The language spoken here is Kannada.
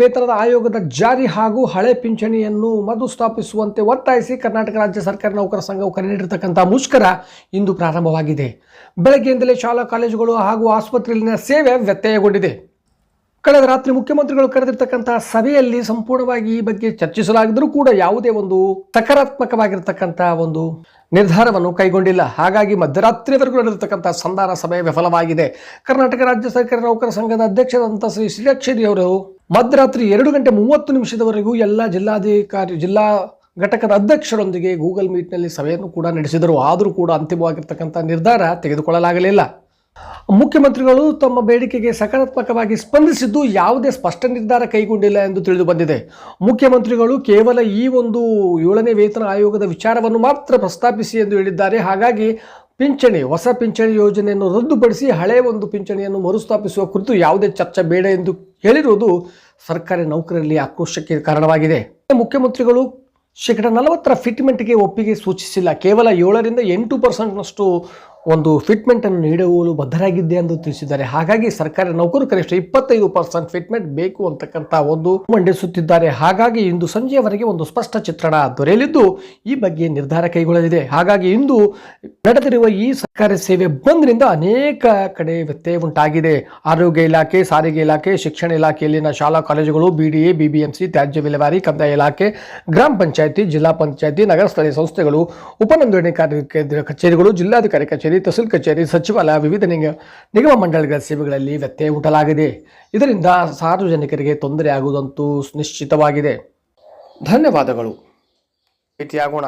ವೇತನದ ಆಯೋಗದ ಜಾರಿ ಹಾಗೂ ಹಳೆ ಪಿಂಚಣಿಯನ್ನು ಮರುಸ್ಥಾಪಿಸುವಂತೆ ಒತ್ತಾಯಿಸಿ ಕರ್ನಾಟಕ ರಾಜ್ಯ ಸರ್ಕಾರಿ ನೌಕರ ಸಂಘವು ಕರೆ ನೀಡಿರತಕ್ಕಂಥ ಮುಷ್ಕರ ಇಂದು ಪ್ರಾರಂಭವಾಗಿದೆ. ಬೆಳಗ್ಗೆಯಿಂದಲೇ ಶಾಲಾ ಕಾಲೇಜುಗಳು ಹಾಗೂ ಆಸ್ಪತ್ರೆಯಲ್ಲಿನ ಸೇವೆ ವ್ಯತ್ಯಯಗೊಂಡಿದೆ. ಕಳೆದ ರಾತ್ರಿ ಮುಖ್ಯಮಂತ್ರಿಗಳು ಕರೆದಿರ್ತಕ್ಕಂಥ ಸಭೆಯಲ್ಲಿ ಸಂಪೂರ್ಣವಾಗಿ ಈ ಬಗ್ಗೆ ಚರ್ಚಿಸಲಾಗಿದ್ದರೂ ಕೂಡ ಯಾವುದೇ ಒಂದು ಸಕಾರಾತ್ಮಕವಾಗಿರ್ತಕ್ಕಂಥ ಒಂದು ನಿರ್ಧಾರವನ್ನು ಕೈಗೊಂಡಿಲ್ಲ. ಹಾಗಾಗಿ ಮಧ್ಯರಾತ್ರಿವರೆಗೂ ನಡೆದಿರ್ತಕ್ಕಂಥ ಸಂಧಾನ ಸಭೆ ವಿಫಲವಾಗಿದೆ. ಕರ್ನಾಟಕ ರಾಜ್ಯ ಸರ್ಕಾರಿ ನೌಕರ ಸಂಘದ ಅಧ್ಯಕ್ಷರಾದಂಥ ಶ್ರೀ ಶ್ರೀಲಕ್ಷ್ಮಿ ಅವರು ಮಧ್ಯರಾತ್ರಿ ಎರಡು ಗಂಟೆ ಮೂವತ್ತು ನಿಮಿಷದವರೆಗೂ ಎಲ್ಲ ಜಿಲ್ಲಾಧಿಕಾರಿ, ಜಿಲ್ಲಾ ಘಟಕದ ಅಧ್ಯಕ್ಷರೊಂದಿಗೆ ಗೂಗಲ್ ಮೀಟ್ನಲ್ಲಿ ಸಭೆಯನ್ನು ಕೂಡ ನಡೆಸಿದರು. ಆದರೂ ಕೂಡ ಅಂತಿಮವಾಗಿರ್ತಕ್ಕಂಥ ನಿರ್ಧಾರ ತೆಗೆದುಕೊಳ್ಳಲಾಗಲಿಲ್ಲ. ಮುಖ್ಯಮಂತ್ರಿಗಳು ತಮ್ಮ ಬೇಡಿಕೆಗೆ ಸಕಾರಾತ್ಮಕವಾಗಿ ಸ್ಪಂದಿಸಿದ್ದು ಯಾವುದೇ ಸ್ಪಷ್ಟ ನಿರ್ಧಾರ ಕೈಗೊಂಡಿಲ್ಲ ಎಂದು ತಿಳಿದು ಬಂದಿದೆ. ಮುಖ್ಯಮಂತ್ರಿಗಳು ಕೇವಲ ಈ ಒಂದು ಏಳನೇ ವೇತನ ಆಯೋಗದ ವಿಚಾರವನ್ನು ಮಾತ್ರ ಪ್ರಸ್ತಾಪಿಸಿ ಎಂದು ಹೇಳಿದ್ದಾರೆ. ಹಾಗಾಗಿ ಪಿಂಚಣಿ, ಹೊಸ ಪಿಂಚಣಿ ಯೋಜನೆಯನ್ನು ರದ್ದುಪಡಿಸಿ ಹಳೆಯ ಒಂದು ಪಿಂಚಣಿಯನ್ನು ಮರುಸ್ಥಾಪಿಸುವ ಕುರಿತು ಯಾವುದೇ ಚರ್ಚೆ ಬೇಡ ಎಂದು ಹೇಳಿರುವುದು ಸರ್ಕಾರಿ ನೌಕರರಲ್ಲಿ ಆಕ್ರೋಶಕ್ಕೆ ಕಾರಣವಾಗಿದೆ. ಮುಖ್ಯಮಂತ್ರಿಗಳು ಶೇಕಡ ನಲವತ್ತರ ಫಿಟ್ಮೆಂಟ್ಗೆ ಒಪ್ಪಿಗೆ ಸೂಚಿಸಿಲ್ಲ. ಕೇವಲ ಏಳರಿಂದ ಎಂಟು ಪರ್ಸೆಂಟ್ನಷ್ಟು ಒಂದು ಫಿಟ್ಮೆಂಟನ್ನು ನೀಡುವಲು ಬದ್ಧರಾಗಿದೆ ಎಂದು ತಿಳಿಸಿದ್ದಾರೆ. ಹಾಗಾಗಿ ಸರ್ಕಾರಿ ನೌಕರು ಕನಿಷ್ಠ ಇಪ್ಪತ್ತೈದು ಪರ್ಸೆಂಟ್ ಫಿಟ್ಮೆಂಟ್ ಬೇಕು ಅಂತಕ್ಕಂಥ ಒಂದು ಮಂಡಿಸುತ್ತಿದ್ದಾರೆ. ಹಾಗಾಗಿ ಇಂದು ಸಂಜೆಯವರೆಗೆ ಒಂದು ಸ್ಪಷ್ಟ ಚಿತ್ರಣ ದೊರೆಯಲಿದ್ದು ಈ ಬಗ್ಗೆ ನಿರ್ಧಾರ ಕೈಗೊಳ್ಳಲಿದೆ. ಹಾಗಾಗಿ ಇಂದು ನಡೆದಿರುವ ಈ ಸರ್ಕಾರಿ ಸೇವೆ ಬಂದ್ನಿಂದ ಅನೇಕ ಕಡೆ ವ್ಯತ್ಯಯ ಉಂಟಾಗಿದೆ. ಆರೋಗ್ಯ ಇಲಾಖೆ, ಸಾರಿಗೆ ಇಲಾಖೆ, ಶಿಕ್ಷಣ ಇಲಾಖೆಯಲ್ಲಿನ ಶಾಲಾ ಕಾಲೇಜುಗಳು ಬಿಡಿಎ ಬಿಬಿಎಂಸಿ ತ್ಯಾಜ್ಯ ವಿಲೇವಾರಿ, ಕಂದಾಯ ಇಲಾಖೆ, ಗ್ರಾಮ ಪಂಚಾಯತಿ, ಜಿಲ್ಲಾ ಪಂಚಾಯತಿ ನಗರ ಸ್ಥಳೀಯ ಸಂಸ್ಥೆಗಳು ಉಪನೋಂದಣಿಕಾರಿ ಕಚೇರಿಗಳು, ಜಿಲ್ಲಾಧಿಕಾರಿ ಕಚೇರಿ ತಹಸೀಲ್ ಕಚೇರಿ, ಸಚಿವಾಲಯ, ವಿವಿಧ ನಿಗ, ನಿಗಮ ಮಂಡಳಿಗಳ ಸೇವೆಗಳಲ್ಲಿ ವ್ಯತ್ಯಯ ಹುಟ್ಟಲಾಗಿದೆ ಇದರಿಂದ ಸಾರ್ವಜನಿಕರಿಗೆ ತೊಂದರೆ ಆಗುವುದಂತೂ ನಿಶ್ಚಿತವಾಗಿದೆ. ಧನ್ಯವಾದಗಳು. ಭೇಟಿಯಾಗೋಣ